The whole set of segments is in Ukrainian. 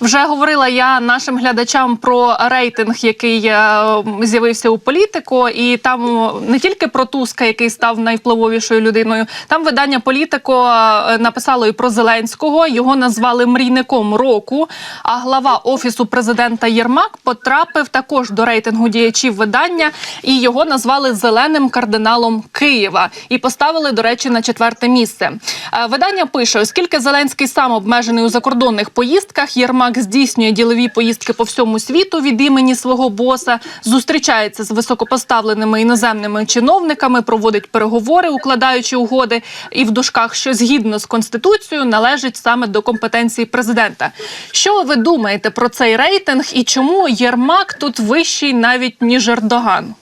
Вже говорила я нашим глядачам про рейтинг, який е, з'явився у політико, і там не тільки про Туска, який став найвпливовішою людиною. Там видання політико е, написало і про Зеленського. Його назвали мрійником року. А глава офісу президента Єрмак потрапив також до рейтингу діячів видання, і його назвали зеленим кардиналом Києва і поставили, до речі, на четверте місце. Е, Видання пише, оскільки Зеленський сам обмежений у закордонних поїздках, Єрмак здійснює ділові поїздки по всьому світу від імені свого боса, зустрічається з високопоставленими іноземними чиновниками, проводить переговори, укладаючи угоди, і в дужках, що згідно з конституцією належить саме до компетенції президента. Що ви думаєте про цей рейтинг і чому Єрмак тут вищий навіть ніж Ердоган?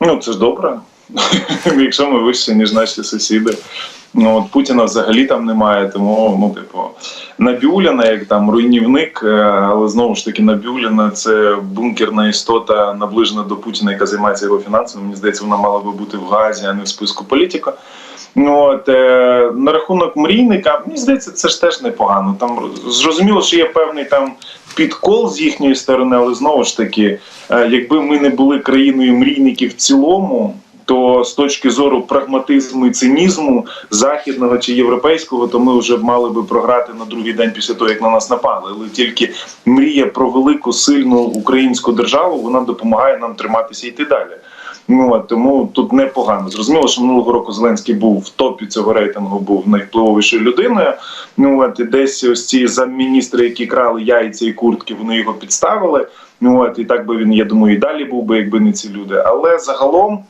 Ну, це ж добре. Якщо ми вище, ніж наші сусіди. Ну, от Путіна взагалі там немає, тому, ну, типу, Набіуліна, як там руйнівник, е, але знову ж таки, Набіуліна це бункерна істота, наближена до Путіна, яка займається його фінансами. Мені здається, вона мала би бути в Газі, а не в списку політика. Ну, от, е, на рахунок мрійника, мені здається, це ж теж непогано. Там зрозуміло, що є певний там підкол з їхньої сторони, але знову ж таки, е, якби ми не були країною мрійників в цілому. То з точки зору прагматизму і цинізму західного чи європейського, то ми вже мали би програти на другий день після того, як на нас напали. Але тільки мрія про велику сильну українську державу вона допомагає нам триматися і йти далі. Ну от, тому тут непогано. Зрозуміло, що минулого року Зеленський був в топі цього рейтингу, був найвпливовішою людиною. Ну от і десь ось ці замміністри, які крали яйця і куртки, вони його підставили. Ну от і так би він, я думаю, і далі був би, якби не ці люди. Але загалом.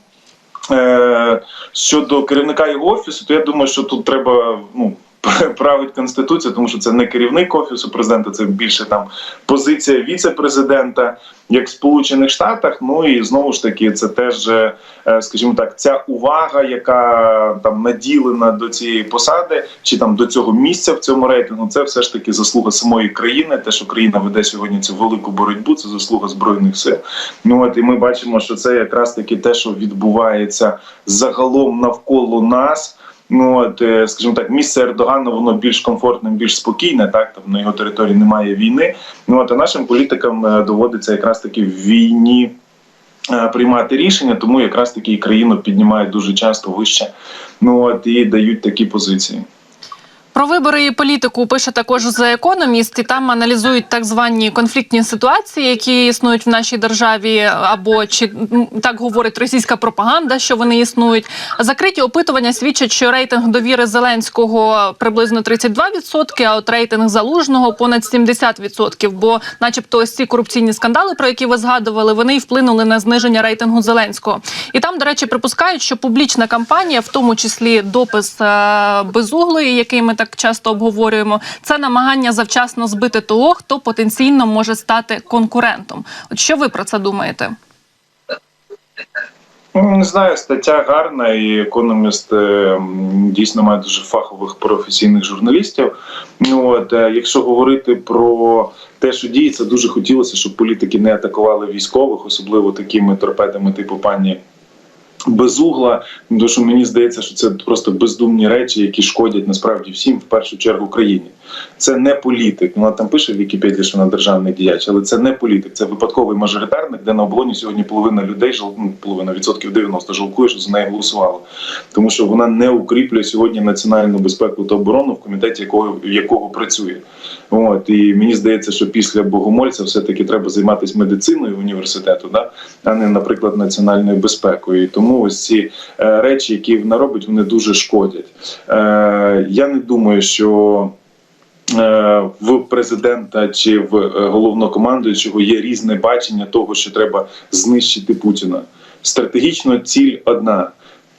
Е, щодо керівника його офісу, то я думаю, що тут треба ну. Править конституція, тому що це не керівник офісу президента, це більше там позиція віце-президента, як в Сполучених Штатах. Ну і знову ж таки, це теж, е, скажімо так, ця увага, яка там наділена до цієї посади, чи там до цього місця в цьому рейтингу, це все ж таки заслуга самої країни. Те, що країна веде сьогодні цю велику боротьбу, це заслуга збройних сил. Ну от і ми бачимо, що це якраз таки те, що відбувається загалом навколо нас. Ну от, е, скажімо так, місце Ердогана воно більш комфортне, більш спокійне. Так там на його території немає війни. Ну от а нашим політикам е, доводиться якраз таки в війні. е, Приймати рішення, тому якраз таки країну піднімають дуже часто вище. Ну от і дають такі позиції. Про вибори і політику пише також The Economist, і там аналізують так звані конфліктні ситуації, які існують в нашій державі, або чи так говорить російська пропаганда, що вони існують. Закриті опитування свідчать, що рейтинг довіри Зеленського приблизно 32%, а от рейтинг залужного понад 70%. Бо, начебто, ось ці корупційні скандали, про які ви згадували, вони й вплинули на зниження рейтингу Зеленського. І там, до речі, припускають, що публічна кампанія, в тому числі допис е, безуглої, який ми так часто обговорюємо, це намагання завчасно збити того, хто потенційно може стати конкурентом. От що ви про це думаєте? Ну, Не знаю, стаття гарна, і економіст е, дійсно має дуже фахових професійних журналістів. Ну от е, якщо говорити про те, що діється, дуже хотілося, щоб політики не атакували військових, особливо такими торпедами, типу пані. Безугла, тому що мені здається, що це просто бездумні речі, які шкодять насправді всім, в першу чергу країні. Це не політик. Вона там пише в Вікіпедії, що вона державний діяч, але це не політик, це випадковий мажоритарник, де на оболоні сьогодні половина людей ну, половина відсотків 90 жалкує, що за неї голосувало. Тому що вона не укріплює сьогодні національну безпеку та оборону в комітеті, якого якого працює. От і мені здається, що після богомольця все-таки треба займатися медициною університету, да? а не, наприклад, національною безпекою. І тому ось ці е, речі, які вона робить, вони дуже шкодять. Е, я не думаю, що. Е, В президента чи в е, головнокомандуючого є різне бачення того, що треба знищити Путіна. Стратегічно ціль одна.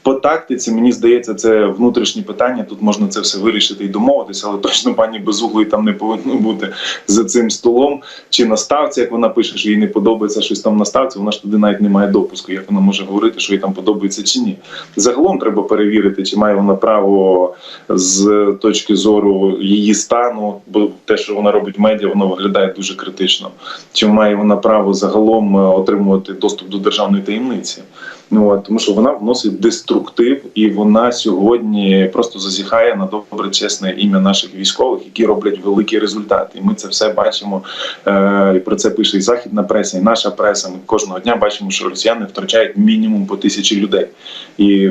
По тактиці, мені здається, це внутрішні питання. Тут можна це все вирішити і домовитися, але точно пані Безуглої там не повинно бути за цим столом чи на ставці, як вона пише, що їй не подобається щось там на ставці. Вона ж туди навіть не має допуску. Як вона може говорити, що їй там подобається чи ні? Загалом треба перевірити, чи має вона право з точки зору її стану, бо те, що вона робить в медіа, воно виглядає дуже критично. Чи має вона право загалом е, отримувати доступ до державної таємниці? Ну от тому, що вона вносить деструктив, і вона сьогодні просто зазіхає на добре чесне ім'я наших військових, які роблять великі результати. І ми це все бачимо. Е, і про це пише і західна преса, і наша преса. Ми кожного дня бачимо, що росіяни втрачають мінімум по тисячі людей. І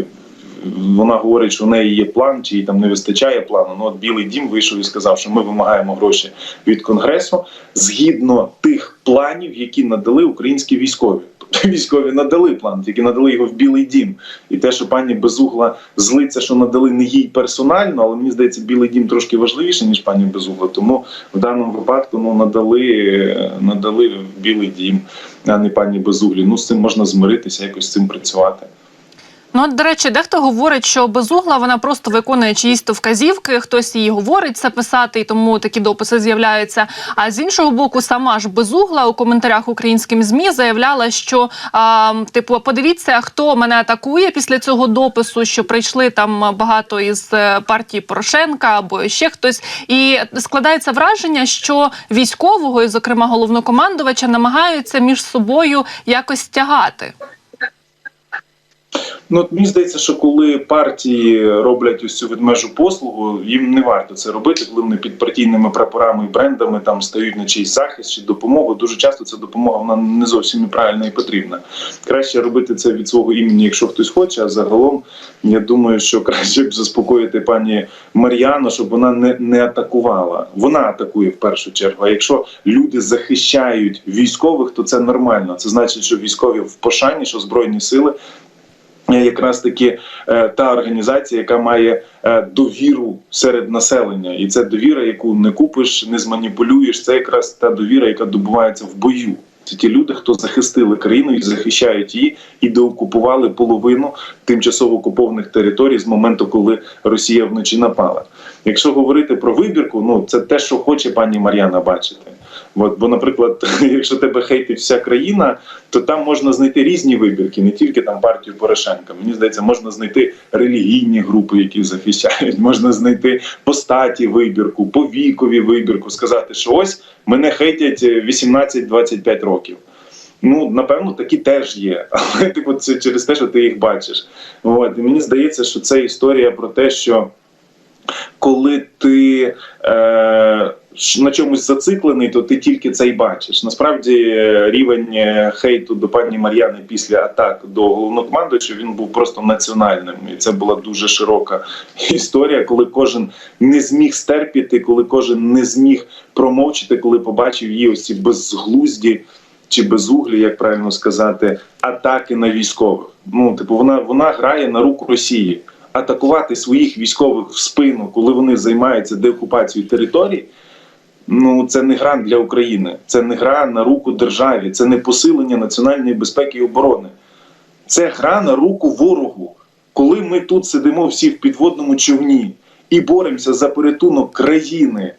вона говорить, що в неї є план, чи їй там не вистачає плану. Ну от Білий Дім вийшов і сказав, що ми вимагаємо гроші від конгресу згідно тих планів, які надали українські військові. Тобто військові надали план, тільки надали його в Білий Дім. І те, що пані Безугла злиться, що надали не їй персонально, але мені здається, Білий Дім трошки важливіше ніж пані Безугла. Тому в даному випадку ну надали, надали в Білий Дім, а не пані Безуглі. Ну з цим можна змиритися, якось з цим працювати. Ну, до речі, дехто говорить, що безугла вона просто виконує чиїсь то вказівки, хтось їй говорить це писати, і тому такі дописи з'являються. А з іншого боку, сама ж безугла у коментарях українським змі заявляла, що а, типу, подивіться, хто мене атакує після цього допису, що прийшли там багато із е, партії Порошенка або ще хтось. І складається враження, що військового, і зокрема головнокомандувача, намагаються між собою якось тягати. Ну, от мені здається, що коли партії роблять ось цю ведмежу послугу, їм не варто це робити, коли вони під партійними прапорами і брендами там стають на чийсь захист чи допомогу. Дуже часто ця допомога вона не зовсім і правильна і потрібна. Краще робити це від свого імені, якщо хтось хоче. А загалом я думаю, що краще б заспокоїти пані Мар'яну, щоб вона не, не атакувала. Вона атакує в першу чергу. А якщо люди захищають військових, то це нормально. Це значить, що військові в пошані, що збройні сили якраз таки е, та організація, яка має е, довіру серед населення, і це довіра, яку не купиш, не зманіпулюєш. Це якраз та довіра, яка добувається в бою. Це ті люди, хто захистили країну і захищають її, і деокупували половину тимчасово окупованих територій з моменту, коли Росія вночі напала. Якщо говорити про вибірку, ну це те, що хоче пані Мар'яна бачити. От, бо, наприклад, якщо тебе хейтить вся країна, то там можна знайти різні вибірки, не тільки там партію Порошенка. Мені здається, можна знайти релігійні групи, які захищають, можна знайти по статі вибірку, по вікові вибірку, сказати, що ось мене хейтять 18-25 років. Ну, напевно, такі теж є, але типу, це через те, що ти їх бачиш. От. І мені здається, що це історія про те, що коли ти е, на чомусь зациклений, то ти тільки це й бачиш. Насправді е, рівень е, хейту до пані Мар'яни після атак до головнокомандуюча він був просто національним, і це була дуже широка історія, коли кожен не зміг стерпіти, коли кожен не зміг промовчити, коли побачив її ось ці безглузді. Чи безуглі, як правильно сказати, атаки на військових. Ну, типу, вона вона грає на руку Росії. Атакувати своїх військових в спину, коли вони займаються деокупацією територій. Ну це не гра для України, це не гра на руку державі, це не посилення національної безпеки і оборони. Це гра на руку ворогу. Коли ми тут сидимо всі в підводному човні і боремося за порятунок країни.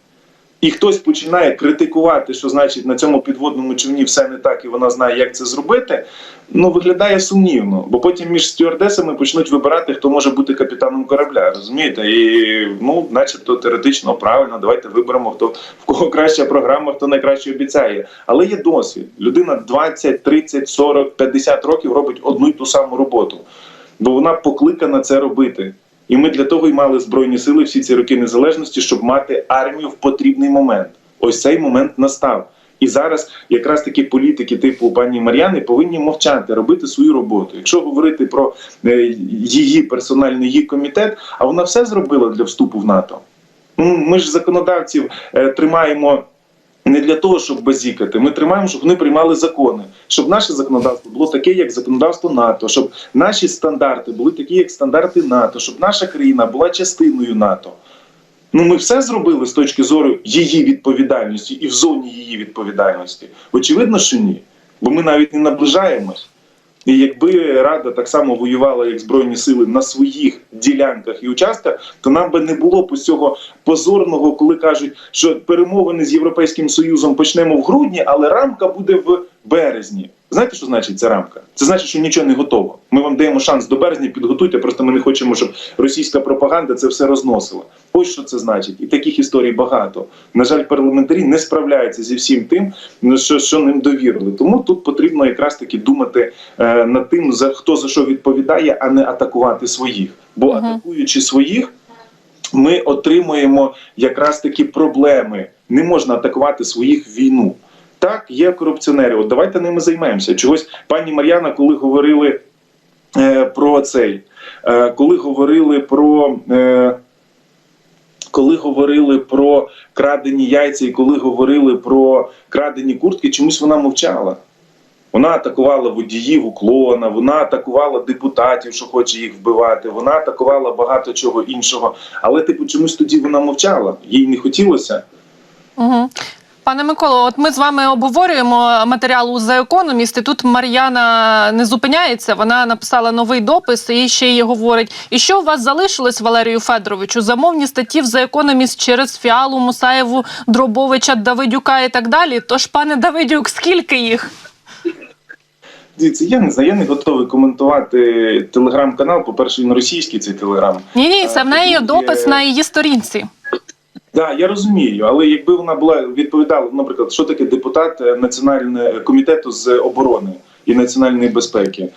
І хтось починає критикувати, що значить на цьому підводному човні все не так, і вона знає, як це зробити. Ну виглядає сумнівно, бо потім між стюардесами почнуть вибирати, хто може бути капітаном корабля. Розумієте? І ну, начебто теоретично правильно, давайте виберемо, хто в кого краща програма, хто найкраще обіцяє. Але є досвід. Людина 20, 30, 40, 50 років робить одну й ту саму роботу, бо вона покликана це робити. І ми для того й мали збройні сили всі ці роки незалежності, щоб мати армію в потрібний момент. Ось цей момент настав. І зараз якраз такі політики, типу пані Мар'яни, повинні мовчати, робити свою роботу. Якщо говорити про е, її персональний її комітет, а вона все зробила для вступу в НАТО. Ми ж законодавців е, тримаємо. Не для того, щоб базікати, ми тримаємо, щоб вони приймали закони, щоб наше законодавство було таке, як законодавство НАТО, щоб наші стандарти були такі, як стандарти НАТО, щоб наша країна була частиною НАТО. Ну, ми все зробили з точки зору її відповідальності і в зоні її відповідальності. Очевидно, що ні, бо ми навіть не наближаємось. І якби Рада так само воювала, як Збройні сили на своїх ділянках і участках, то нам би не було б цього позорного, коли кажуть, що перемовини з Європейським Союзом почнемо в грудні, але рамка буде в березні. Знаєте, що значить ця рамка? Це значить, що нічого не готово. Ми вам даємо шанс до березня, підготуйте. Просто ми не хочемо, щоб російська пропаганда це все розносила. Ось що це значить, і таких історій багато. На жаль, парламентарі не справляються зі всім тим, що, що ним довірили. Тому тут потрібно якраз таки думати е, над тим, за хто за що відповідає, а не атакувати своїх. Бо Мгм. атакуючи своїх, ми отримуємо якраз такі проблеми. Не можна атакувати своїх в війну. Так, є корупціонери. От давайте ними займемося. Чогось пані Мар'яна, коли говорили е, про цей, е, коли говорили про. Е, коли говорили про крадені яйця і коли говорили про крадені куртки, чомусь вона мовчала. Вона атакувала водіїв уклона, вона атакувала депутатів, що хоче їх вбивати. Вона атакувала багато чого іншого. Але типу чомусь тоді вона мовчала. Їй не хотілося. Угу. Пане Миколо, от ми з вами обговорюємо матеріал у The Economist, і тут Мар'яна не зупиняється. Вона написала новий допис і ще й говорить: і що у вас залишилось, Валерію Федоровичу? Замовні статті в The Economist через Фіалу, Мусаєву, Дробовича, Давидюка і так далі. Тож, пане Давидюк, скільки їх? Дивіться, я не знаю, я не готовий коментувати телеграм-канал. По-перше, він російський цей телеграм. Ні, ні, це в неї Е, допис е, на її сторінці. Так, я розумію, але якби вона була відповідала, наприклад, що таке депутат е, національного комітету з оборони і національної безпеки.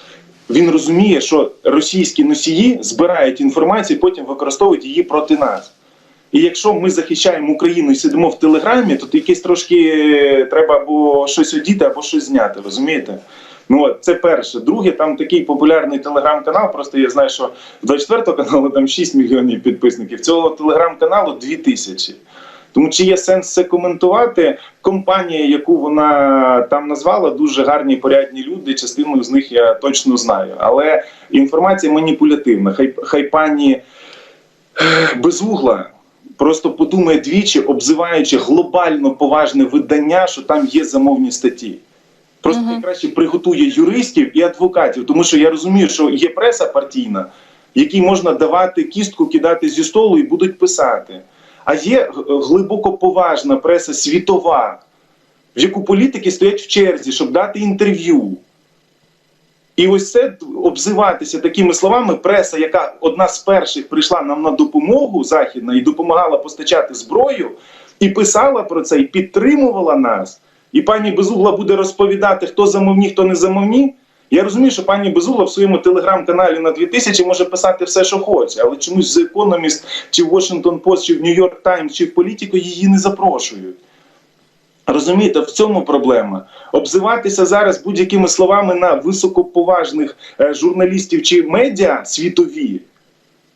Він розуміє, що російські носії збирають інформацію, потім використовують її проти нас. І якщо ми захищаємо Україну і сидимо в телеграмі, то якесь трошки е, треба або щось одіти, або щось зняти. Розумієте? Ну от це перше. Друге, там такий популярний телеграм-канал. Просто я знаю, що в 24 каналу там 6 мільйонів підписників. Цього телеграм-каналу 2 тисячі. Тому чи є сенс це коментувати? Компанія, яку вона там назвала, дуже гарні порядні люди. Частину з них я точно знаю. Але інформація маніпулятивна. Хай, хай пані ех, безугла просто подумає двічі, обзиваючи глобально поважне видання, що там є замовні статті. Просто Мгм. найкраще приготує юристів і адвокатів, тому що я розумію, що є преса партійна, якій можна давати кістку, кидати зі столу і будуть писати. А є глибоко поважна преса світова, в яку політики стоять в черзі, щоб дати інтерв'ю. І ось це обзиватися такими словами. Преса, яка одна з перших прийшла нам на допомогу західна і допомагала постачати зброю, і писала про це, і підтримувала нас. І пані Безугла буде розповідати, хто замовні, хто не замовні. Я розумію, що пані Безугла в своєму телеграм-каналі на 2000 може писати все, що хоче, але чомусь The Economist, чи в Washington Post, чи в New York Times, чи в Політико її не запрошують. Розумієте, в цьому проблема. Обзиватися зараз будь-якими словами на високоповажних е, журналістів чи медіа світові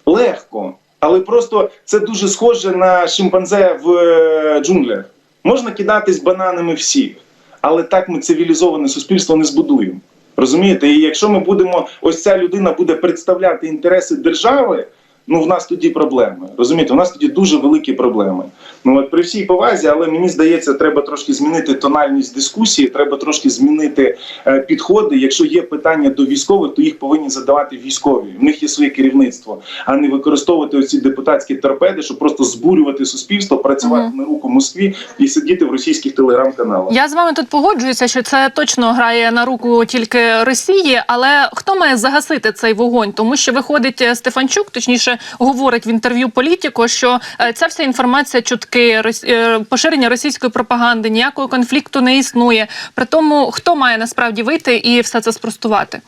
легко. Але просто це дуже схоже на шимпанзе в е, джунглях. Можна кидатись бананами всіх, але так ми цивілізоване суспільство не збудуємо. Розумієте? І якщо ми будемо, ось ця людина буде представляти інтереси держави, ну в нас тоді проблеми. Розумієте, у нас тоді дуже великі проблеми. Ну от при всій повазі, але мені здається, треба трошки змінити тональність дискусії, треба трошки змінити е, підходи. Якщо є питання до військових, то їх повинні задавати військові. В них є своє керівництво, а не використовувати оці депутатські торпеди, щоб просто збурювати суспільство, працювати Мгм. на руку Москві і сидіти в російських телеграм-каналах. Я з вами тут погоджуюся, що це точно грає на руку тільки Росії. Але хто має загасити цей вогонь? Тому що виходить е, Стефанчук, точніше говорить в інтерв'ю політико, що е, ця вся інформація чутки, е, поширення російської пропаганди, ніякого конфлікту не існує. При тому, хто має насправді вийти і все це спростувати?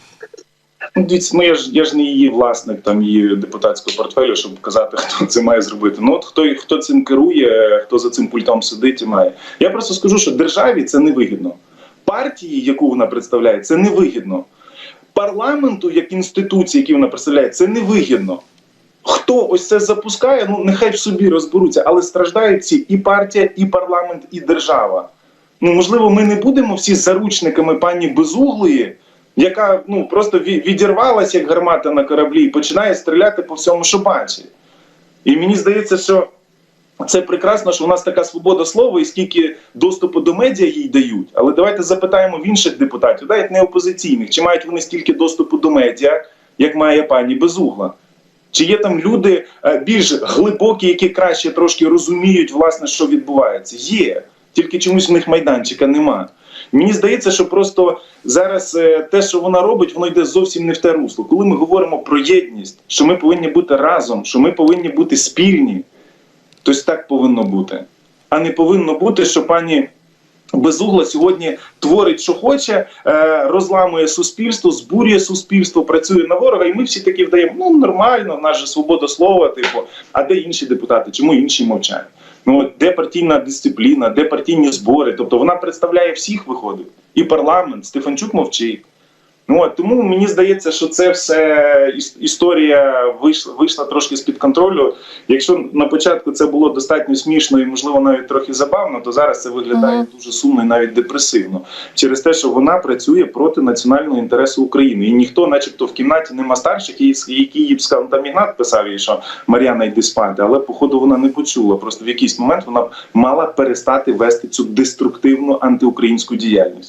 Я ж я ж не її власник там її депутатського портфелю, щоб казати, хто це має зробити. Ну от хто хто цим керує, хто за цим пультом сидить і має. Я просто скажу, що державі це не вигідно. Партії, яку вона представляє, це не вигідно. Парламенту, як інституції, які вона представляє, це не вигідно. Хто ось це запускає, ну нехай в собі розберуться, але страждають всі і партія, і парламент, і держава. Ну можливо, ми не будемо всі заручниками пані Безуглої, яка ну просто ві- відірвалась як гармата на кораблі і починає стріляти по всьому, що бачить. І мені здається, що це прекрасно, що у нас така свобода слова, і скільки доступу до медіа їй дають. Але давайте запитаємо в інших депутатів, навіть не опозиційних, чи мають вони стільки доступу до медіа, як має пані Безугла. Чи є там люди е, більш глибокі, які краще трошки розуміють, власне, що відбувається? Є. Тільки чомусь в них майданчика нема. Мені здається, що просто зараз е, те, що вона робить, воно йде зовсім не в те русло. Коли ми говоримо про єдність, що ми повинні бути разом, що ми повинні бути спільні, то так повинно бути. А не повинно бути, що пані Безугла сьогодні творить, що хоче, е, розламує суспільство, збурює суспільство, працює на ворога, і ми всі такі вдаємо, ну нормально, в нас же свобода слова, типу, а де інші депутати? Чому інші мовчають? Ну де партійна дисципліна, де партійні збори? Тобто вона представляє всіх, виходить, і парламент, Стефанчук мовчить. Ну от тому мені здається, що це все іс- історія вийшла, вийшла трошки з під контролю. Якщо на початку це було достатньо смішно і можливо навіть трохи забавно, то зараз це виглядає Мгм. дуже сумно і навіть депресивно через те, що вона працює проти національного інтересу України, і ніхто, начебто, в кімнаті нема старших, які які їй б сказав, там Ігнат писав їй, що Мар'яна йди спати, але походу вона не почула. Просто в якийсь момент вона б мала перестати вести цю деструктивну антиукраїнську діяльність.